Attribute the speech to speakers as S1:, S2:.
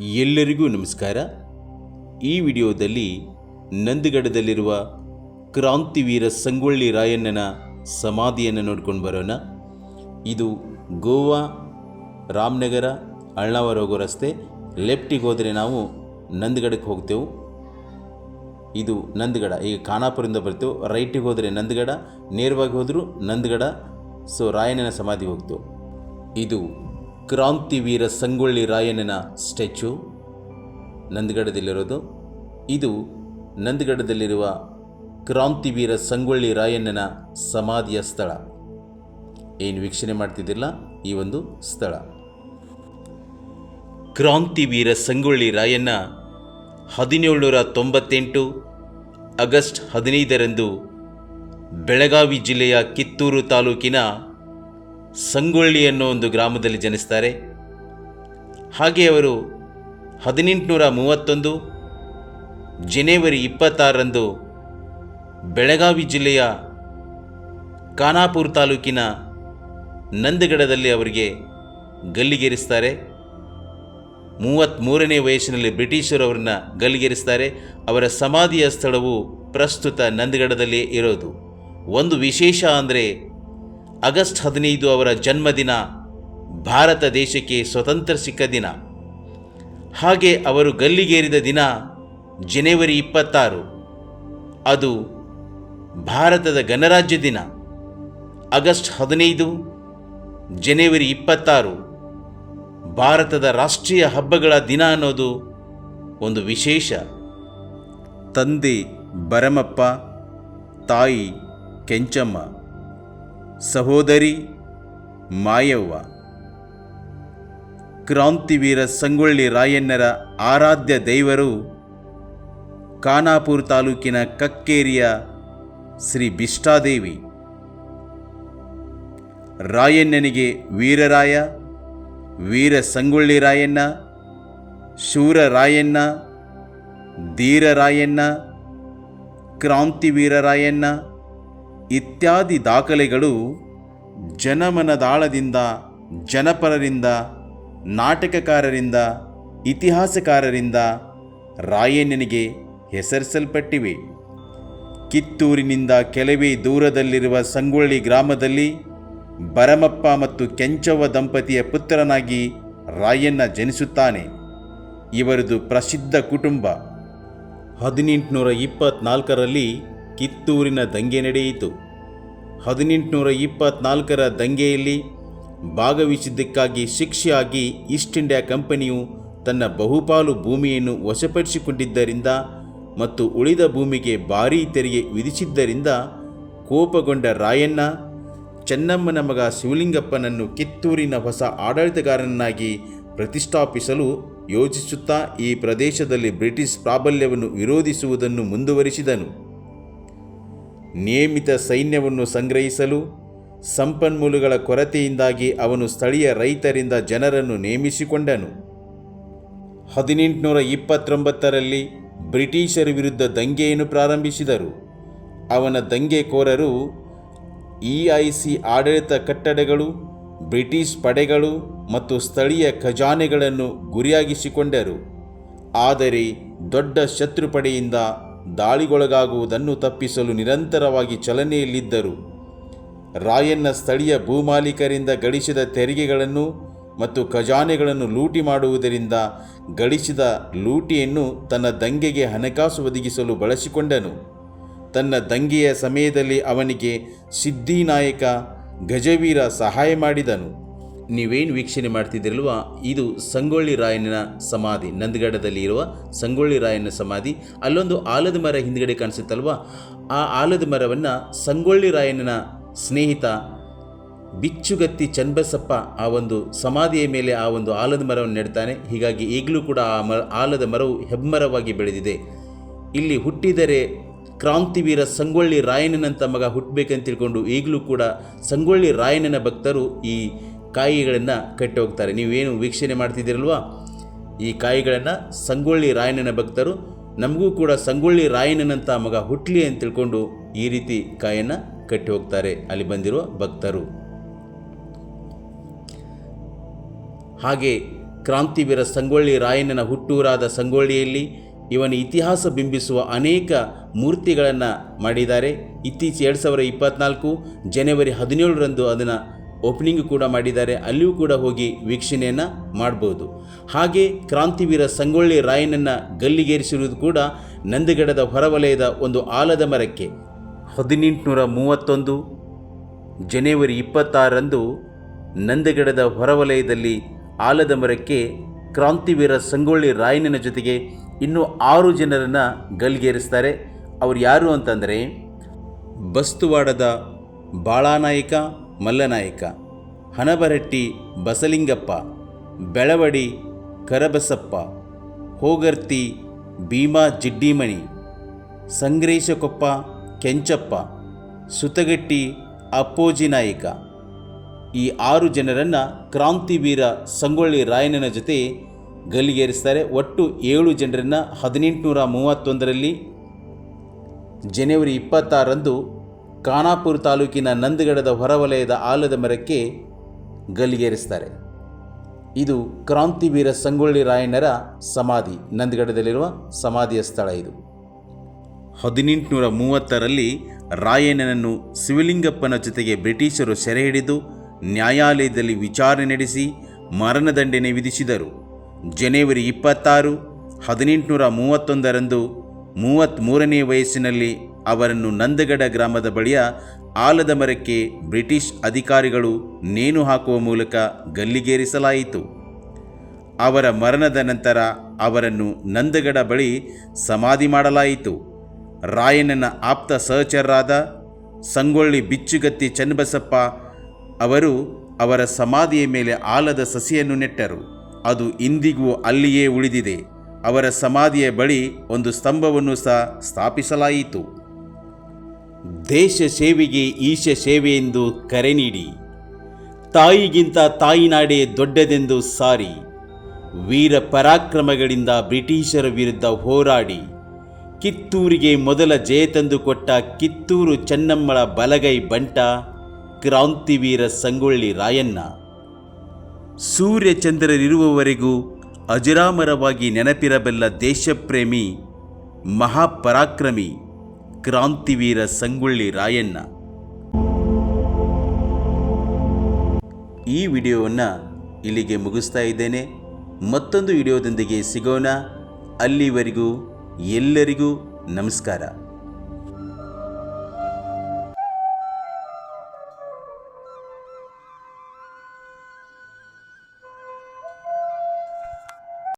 S1: ಎಲ್ಲರಿಗೂ ನಮಸ್ಕಾರ. ಈ ವಿಡಿಯೋದಲ್ಲಿ ನಂದಿಗಡದಲ್ಲಿರುವ ಕ್ರಾಂತಿವೀರ ಸಂಗೊಳ್ಳಿ ರಾಯಣ್ಣನ ಸಮಾಧಿಯನ್ನು ನೋಡ್ಕೊಂಡು ಬರೋಣ. ಇದು ಗೋವಾ, ರಾಮನಗರ ಅಳ್ನಾವರ ಹೋಗೋ ರಸ್ತೆ. ಲೆಫ್ಟಿಗೆ ಹೋದರೆ ನಾವು ನಂದಗಡಕ್ಕೆ ಹೋಗ್ತೇವೆ. ಇದು ನಂದಗಡ, ಈಗ ಖಾನಾಪುರದಿಂದ ಬರ್ತೇವೆ. ರೈಟಿಗೆ ಹೋದರೆ ನಂದಗಡ, ನೇರವಾಗಿ ಹೋದರೂ ನಂದಗಡ. ಸೊ, ರಾಯಣ್ಣನ ಸಮಾಧಿ ಹೋಗ್ತೇವೆ. ಇದು ಕ್ರಾಂತಿವೀರ ಸಂಗೊಳ್ಳಿ ರಾಯಣ್ಣನ ಸ್ಟ್ಯಾಚ್ಯೂ ನಂದಗಡದಲ್ಲಿರೋದು. ಇದು ನಂದಗಡದಲ್ಲಿರುವ ಕ್ರಾಂತಿವೀರ ಸಂಗೊಳ್ಳಿ ರಾಯಣ್ಣನ ಸಮಾಧಿಯ ಸ್ಥಳ. ಏನು ವೀಕ್ಷಣೆ ಮಾಡ್ತಿದ್ದಿಲ್ಲ ಈ ಒಂದು ಸ್ಥಳ. ಕ್ರಾಂತಿವೀರ ಸಂಗೊಳ್ಳಿ ರಾಯಣ್ಣ ಹದಿನೇಳುನೂರ ತೊಂಬತ್ತೆಂಟು ಆಗಸ್ಟ್ ಹದಿನೈದರಂದು ಬೆಳಗಾವಿ ಜಿಲ್ಲೆಯ ಕಿತ್ತೂರು ತಾಲೂಕಿನ ಸಂಗೊಳ್ಳಿ ಅನ್ನೋ ಒಂದು ಗ್ರಾಮದಲ್ಲಿ ಜನಿಸ್ತಾರೆ. ಹಾಗೆ ಅವರು ಹದಿನೆಂಟುನೂರ ಮೂವತ್ತೊಂದು ಜನವರಿ ಇಪ್ಪತ್ತಾರರಂದು ಬೆಳಗಾವಿ ಜಿಲ್ಲೆಯ ಖಾನಾಪುರ ತಾಲೂಕಿನ ನಂದಗಡದಲ್ಲಿ ಅವರಿಗೆ ಗಲ್ಲಿಗೇರಿಸ್ತಾರೆ. ಮೂವತ್ತ್ಮೂರನೇ ವಯಸ್ಸಿನಲ್ಲಿ ಬ್ರಿಟಿಷರು ಅವರನ್ನು ಗಲ್ಲಿಗೇರಿಸ್ತಾರೆ. ಅವರ ಸಮಾಧಿಯ ಸ್ಥಳವು ಪ್ರಸ್ತುತ ನಂದಗಡದಲ್ಲೇ ಇರೋದು. ಒಂದು ವಿಶೇಷ ಅಂದರೆ ಆಗಸ್ಟ್ ಹದಿನೈದು ಅವರ ಜನ್ಮದಿನ ಭಾರತ ದೇಶಕ್ಕೆ ಸ್ವತಂತ್ರ ಸಿಕ್ಕ ದಿನ. ಹಾಗೆ ಅವರು ಗಲ್ಲಿಗೇರಿದ ದಿನ ಜನವರಿ ಇಪ್ಪತ್ತಾರು. ಅದು ಭಾರತದ ಗಣರಾಜ್ಯ ದಿನ. ಆಗಸ್ಟ್ ಹದಿನೈದು, ಜನವರಿ ಇಪ್ಪತ್ತಾರು. ಭಾರತದ ರಾಷ್ಟ್ರೀಯ ಹಬ್ಬಗಳ ದಿನ ಅನ್ನೋದು ಒಂದು ವಿಶೇಷ. ತಂದೆ ಬರಮಪ್ಪ, ತಾಯಿ ಕೆಂಚಮ್ಮ. ಸಹೋದರಿ ಮಾಯವ್ವ. ಕ್ರಾಂತಿವೀರ ಸಂಗೊಳ್ಳಿ ರಾಯಣ್ಣರ ಆರಾಧ್ಯ ದೈವರು, ಖಾನಾಪುರ ತಾಲೂಕಿನ ಕಕ್ಕೇರಿಯ ಶ್ರೀ ಬಿಷ್ಟಾದೇವಿ ರಾಯಣ್ಣನಿಗೆ ವೀರರಾಯ, ವೀರ ಸಂಗೊಳ್ಳಿ ರಾಯಣ್ಣ, ಶೂರ ರಾಯಣ್ಣ, ಧೀರ ರಾಯಣ್ಣ, ಕ್ರಾಂತಿವೀರ ರಾಯಣ್ಣ ಇತ್ಯಾದಿ ದಾಖಲೆಗಳು ಜನಮನದಾಳದಿಂದ, ಜನಪರರಿಂದ, ನಾಟಕಕಾರರಿಂದ, ಇತಿಹಾಸಕಾರರಿಂದ ರಾಯಣ್ಣನಿಗೆ ಹೆಸರಿಸಲ್ಪಟ್ಟಿವೆ. ಕಿತ್ತೂರಿನಿಂದ ಕೆಲವೇ ದೂರದಲ್ಲಿರುವ ಸಂಗೊಳ್ಳಿ ಗ್ರಾಮದಲ್ಲಿ ಬರಮಪ್ಪ ಮತ್ತು ಕೆಂಚವ್ವ ದಂಪತಿಯ ಪುತ್ರನಾಗಿ ರಾಯಣ್ಣ ಜನಿಸುತ್ತಾನೆ. ಇವರದು ಪ್ರಸಿದ್ಧ ಕುಟುಂಬ. ಹದಿನೆಂಟುನೂರ ಇಪ್ಪತ್ನಾಲ್ಕರಲ್ಲಿ ಕಿತ್ತೂರಿನ ದಂಗೆ ನಡೆಯಿತು. ಹದಿನೆಂಟುನೂರ ಇಪ್ಪತ್ನಾಲ್ಕರ ದಂಗೆಯಲ್ಲಿ ಭಾಗವಹಿಸಿದ್ದಕ್ಕಾಗಿ ಶಿಕ್ಷೆಯಾಗಿ ಈಸ್ಟ್ ಇಂಡಿಯಾ ಕಂಪನಿಯು ತನ್ನ ಬಹುಪಾಲು ಭೂಮಿಯನ್ನು ವಶಪಡಿಸಿಕೊಂಡಿದ್ದರಿಂದ ಮತ್ತು ಉಳಿದ ಭೂಮಿಗೆ ಭಾರೀ ತೆರಿಗೆ ವಿಧಿಸಿದ್ದರಿಂದ ಕೋಪಗೊಂಡ ರಾಯಣ್ಣ, ಚೆನ್ನಮ್ಮನ ಮಗ ಶಿವಲಿಂಗಪ್ಪನನ್ನು ಕಿತ್ತೂರಿನ ಹೊಸ ಆಡಳಿತಗಾರನನ್ನಾಗಿ ಪ್ರತಿಷ್ಠಾಪಿಸಲು ಯೋಚಿಸುತ್ತಾ ಈ ಪ್ರದೇಶದಲ್ಲಿ ಬ್ರಿಟಿಷ್ ಪ್ರಾಬಲ್ಯವನ್ನು ವಿರೋಧಿಸುವುದನ್ನು ಮುಂದುವರಿಸಿದನು. ನಿಯಮಿತ ಸೈನ್ಯವನ್ನು ಸಂಗ್ರಹಿಸಲು, ಸಂಪನ್ಮೂಲಗಳ ಕೊರತೆಯಿಂದಾಗಿ ಅವನು ಸ್ಥಳೀಯ ರೈತರಿಂದ ಜನರನ್ನು ನೇಮಿಸಿಕೊಂಡನು. ಹದಿನೆಂಟುನೂರ ಇಪ್ಪತ್ತೊಂಬತ್ತರಲ್ಲಿ ಬ್ರಿಟಿಷರ ವಿರುದ್ಧ ದಂಗೆಯನ್ನು ಪ್ರಾರಂಭಿಸಿದರು. ಅವನ ದಂಗೆಕೋರರು ಇ ಐ ಸಿ ಆಡಳಿತ ಕಟ್ಟಡಗಳು, ಬ್ರಿಟಿಷ್ ಪಡೆಗಳು ಮತ್ತು ಸ್ಥಳೀಯ ಖಜಾನೆಗಳನ್ನು ಗುರಿಯಾಗಿಸಿಕೊಂಡರು. ಆದರೆ ದೊಡ್ಡ ಶತ್ರು ಪಡೆಯಿಂದ ದಾಳಿಗೊಳಗಾಗುವುದನ್ನು ತಪ್ಪಿಸಲು ನಿರಂತರವಾಗಿ ಚಲನೆಯಲ್ಲಿದ್ದರು. ರಾಯನ್ನ ಸ್ಥಳೀಯ ಭೂಮಾಲೀಕರಿಂದ ಗಳಿಸಿದ ತೆರಿಗೆಗಳನ್ನು ಮತ್ತು ಖಜಾನೆಗಳನ್ನು ಲೂಟಿ ಮಾಡುವುದರಿಂದ ಗಳಿಸಿದ ಲೂಟಿಯನ್ನು ತನ್ನ ದಂಗೆಗೆ ಹಣಕಾಸು ಒದಗಿಸಲು ಬಳಸಿಕೊಂಡನು. ತನ್ನ ದಂಗೆಯ ಸಮಯದಲ್ಲಿ ಅವನಿಗೆ ಸಿದ್ಧಿನಾಯಕ ಗಜವೀರ ಸಹಾಯ ಮಾಡಿದನು. ನೀವೇನು ವೀಕ್ಷಣೆ ಮಾಡ್ತಿದ್ದಿರಲ್ವ, ಇದು ಸಂಗೊಳ್ಳಿ ರಾಯನ ಸಮಾಧಿ. ನಂದಗಡದಲ್ಲಿ ಇರುವ ಸಂಗೊಳ್ಳಿ ರಾಯನ ಸಮಾಧಿ. ಅಲ್ಲೊಂದು ಆಲದ ಮರ ಹಿಂದ್ಗಡೆ ಕಾಣಿಸುತ್ತಲ್ವ, ಆ ಆಲದ ಮರವನ್ನು ಸಂಗೊಳ್ಳಿ ರಾಯನ ಸ್ನೇಹಿತ ಬಿಚ್ಚುಗತ್ತಿ ಚನ್ನಬಸಪ್ಪ ಆ ಒಂದು ಸಮಾಧಿಯ ಮೇಲೆ ಆ ಒಂದು ಆಲದ ಮರವನ್ನು ನೆಡ್ತಾನೆ. ಹೀಗಾಗಿ ಈಗಲೂ ಕೂಡ ಆ ಮ, ಆಲದ ಮರವು ಹೆಮ್ಮರವಾಗಿ ಬೆಳೆದಿದೆ. ಇಲ್ಲಿ ಹುಟ್ಟಿದರೆ ಕ್ರಾಂತಿವೀರ ಸಂಗೊಳ್ಳಿ ರಾಯಣ್ಣನಂತ ಮಗ ಹುಟ್ಟಬೇಕಂತ ತಿಳ್ಕೊಂಡು ಈಗಲೂ ಕೂಡ ಸಂಗೊಳ್ಳಿ ರಾಯಣ್ಣನ ಭಕ್ತರು ಈ ಕಾಯಿಗಳನ್ನು ಕಟ್ಟಿ ಹೋಗ್ತಾರೆ ನೀವೇನು ವೀಕ್ಷಣೆ ಮಾಡ್ತಿದ್ದೀರಲ್ವ? ಈ ಕಾಯಿಗಳನ್ನು ಸಂಗೊಳ್ಳಿ ರಾಯಣ್ಣನ ಭಕ್ತರು, ನಮಗೂ ಕೂಡ ಸಂಗೊಳ್ಳಿ ರಾಯಣ್ಣನಂಥ ಮಗ ಹುಟ್ಲಿ ಅಂತ ತಿಳ್ಕೊಂಡು ಈ ರೀತಿ ಕಾಯನ್ನು ಕಟ್ಟಿ ಹೋಗ್ತಾರೆ ಅಲ್ಲಿ ಬಂದಿರುವ ಭಕ್ತರು. ಹಾಗೆ ಕ್ರಾಂತಿವೀರ ಸಂಗೊಳ್ಳಿ ರಾಯಣ್ಣನ ಹುಟ್ಟೂರಾದ ಸಂಗೊಳ್ಳಿಯಲ್ಲಿ ಇವನ ಇತಿಹಾಸ ಬಿಂಬಿಸುವ ಅನೇಕ ಮೂರ್ತಿಗಳನ್ನು ಮಾಡಿದ್ದಾರೆ. ಇತ್ತೀಚೆ ಎರಡು ಸಾವಿರದ ಇಪ್ಪತ್ನಾಲ್ಕು ಜನವರಿ ಹದಿನೇಳರಂದು ಅದನ್ನು ಓಪನಿಂಗ್ ಕೂಡ ಮಾಡಿದ್ದಾರೆ, ಅಲ್ಲಿಯೂ ಕೂಡ ಹೋಗಿ ವೀಕ್ಷಣೆಯನ್ನು ಮಾಡ್ಬೋದು. ಹಾಗೆ ಕ್ರಾಂತಿವೀರ ಸಂಗೊಳ್ಳಿ ರಾಯನನ್ನು ಗಲ್ಲಿಗೇರಿಸಿರುವುದು ಕೂಡ ನಂದಗಡದ ಹೊರವಲಯದ ಒಂದು ಆಲದ ಮರಕ್ಕೆ. ಹದಿನೆಂಟುನೂರ ಮೂವತ್ತೊಂದು ಜನವರಿ ಇಪ್ಪತ್ತಾರರಂದು ನಂದಗಡದ ಹೊರವಲಯದಲ್ಲಿ ಆಲದ ಮರಕ್ಕೆ ಕ್ರಾಂತಿವೀರ ಸಂಗೊಳ್ಳಿ ರಾಯನನ ಜೊತೆಗೆ ಇನ್ನೂ ಆರು ಜನರನ್ನು ಗಲ್ಗೇರಿಸ್ತಾರೆ ಅವ್ರು ಯಾರು ಅಂತಂದರೆ ಬಸ್ತುವಾಡದ ಬಾಳಾನಾಯಕ ಮಲ್ಲನಾಯಕ, ಹಣಬರಟ್ಟಿ ಬಸಲಿಂಗಪ್ಪ, ಬೆಳವಡಿ ಕರಬಸಪ್ಪ, ಹೋಗರ್ತಿ ಭೀಮಾ ಜಿಡ್ಡಿಮಣಿ, ಸಂಗ್ರೇಶಕೊಪ್ಪ ಕೆಂಚಪ್ಪ, ಸುತಗಟ್ಟಿ ಅಪ್ಪೋಜಿ ನಾಯಕ. ಈ ಆರು ಜನರನ್ನು ಕ್ರಾಂತಿವೀರ ಸಂಗೊಳ್ಳಿ ರಾಯಣ್ಣನ ಜೊತೆ ಗಲ್ಲಿಗೇರಿಸ್ತಾರೆ ಒಟ್ಟು ಏಳು ಜನರನ್ನು ಹದಿನೆಂಟುನೂರ ಮೂವತ್ತೊಂದರಲ್ಲಿ. ಜನವರಿ ಇಪ್ಪತ್ತಾರರಂದು ಖಾನಾಪುರ ತಾಲೂಕಿನ ನಂದಗಡದ ಹೊರವಲಯದ ಆಲದ ಮರಕ್ಕೆ ಗಲ್ಲಿಗೇರಿಸ್ತಾರೆ ಇದು ಕ್ರಾಂತಿವೀರ ಸಂಗೊಳ್ಳಿ ರಾಯಣ್ಣರ ಸಮಾಧಿ, ನಂದಗಡದಲ್ಲಿರುವ ಸಮಾಧಿಯ ಸ್ಥಳ ಇದು. ಹದಿನೆಂಟುನೂರ ಮೂವತ್ತರಲ್ಲಿ ರಾಯಣ್ಣನನ್ನು ಶಿವಲಿಂಗಪ್ಪನ ಜೊತೆಗೆ ಬ್ರಿಟಿಷರು ಸೆರೆ ಹಿಡಿದು ನ್ಯಾಯಾಲಯದಲ್ಲಿ ವಿಚಾರಣೆ ನಡೆಸಿ ಮರಣದಂಡನೆ ವಿಧಿಸಿದರು. ಜನವರಿ ಇಪ್ಪತ್ತಾರು ಹದಿನೆಂಟುನೂರ ಮೂವತ್ತೊಂದರಂದು ಮೂವತ್ತ್ಮೂರನೇ ವಯಸ್ಸಿನಲ್ಲಿ ಅವರನ್ನು ನಂದಗಡ ಗ್ರಾಮದ ಬಳಿಯ ಆಲದ ಮರಕ್ಕೆ ಬ್ರಿಟಿಷ್ ಅಧಿಕಾರಿಗಳು ನೇಣು ಹಾಕುವ ಮೂಲಕ ಗಲ್ಲಿಗೇರಿಸಲಾಯಿತು. ಅವರ ಮರಣದ ನಂತರ ಅವರನ್ನು ನಂದಗಡ ಬಳಿ ಸಮಾಧಿ ಮಾಡಲಾಯಿತು. ರಾಯಣ್ಣನ ಆಪ್ತ ಸಹಚರರಾದ ಸಂಗೊಳ್ಳಿ ಬಿಚ್ಚುಗತ್ತಿ ಚನ್ನಬಸಪ್ಪ ಅವರು ಅವರ ಸಮಾಧಿಯ ಮೇಲೆ ಆಲದ ಸಸಿಯನ್ನು ನೆಟ್ಟರು. ಅದು ಇಂದಿಗೂ ಅಲ್ಲಿಯೇ ಉಳಿದಿದೆ. ಅವರ ಸಮಾಧಿಯ ಬಳಿ ಒಂದು ಸ್ತಂಭವನ್ನು ಸಹ ಸ್ಥಾಪಿಸಲಾಯಿತು. ದೇಶ ಸೇವೆಗೆ ಈಶ ಸೇವೆ ಎಂದು ಕರೆ ನೀಡಿ, ತಾಯಿಗಿಂತ ತಾಯಿನಾಡೆ ದೊಡ್ಡದೆಂದು ಸಾರಿ, ವೀರ ಪರಾಕ್ರಮಗಳಿಂದ ಬ್ರಿಟಿಷರ ವಿರುದ್ಧ ಹೋರಾಡಿ, ಕಿತ್ತೂರಿಗೆ ಮೊದಲ ಜಯ ತಂದುಕೊಟ್ಟ ಕಿತ್ತೂರು ಚೆನ್ನಮ್ಮಳ ಬಲಗೈ ಬಂಟ ಕ್ರಾಂತಿವೀರ ಸಂಗೊಳ್ಳಿ ರಾಯಣ್ಣ. ಸೂರ್ಯಚಂದ್ರರಿರುವವರೆಗೂ ಅಜರಾಮರವಾಗಿ ನೆನಪಿರಬಲ್ಲ ದೇಶಪ್ರೇಮಿ, ಮಹಾಪರಾಕ್ರಮಿ ಕ್ರಾಂತಿವೀರ ಸಂಗೊಳ್ಳಿ ರಾಯಣ್ಣ. ಈ ವಿಡಿಯೋವನ್ನು ಇಲ್ಲಿಗೆ ಮುಗಿಸ್ತಾ ಇದ್ದೇನೆ. ಮತ್ತೊಂದು ವಿಡಿಯೋದೊಂದಿಗೆ ಸಿಗೋಣ. ಅಲ್ಲಿವರೆಗೂ ಎಲ್ಲರಿಗೂ ನಮಸ್ಕಾರ.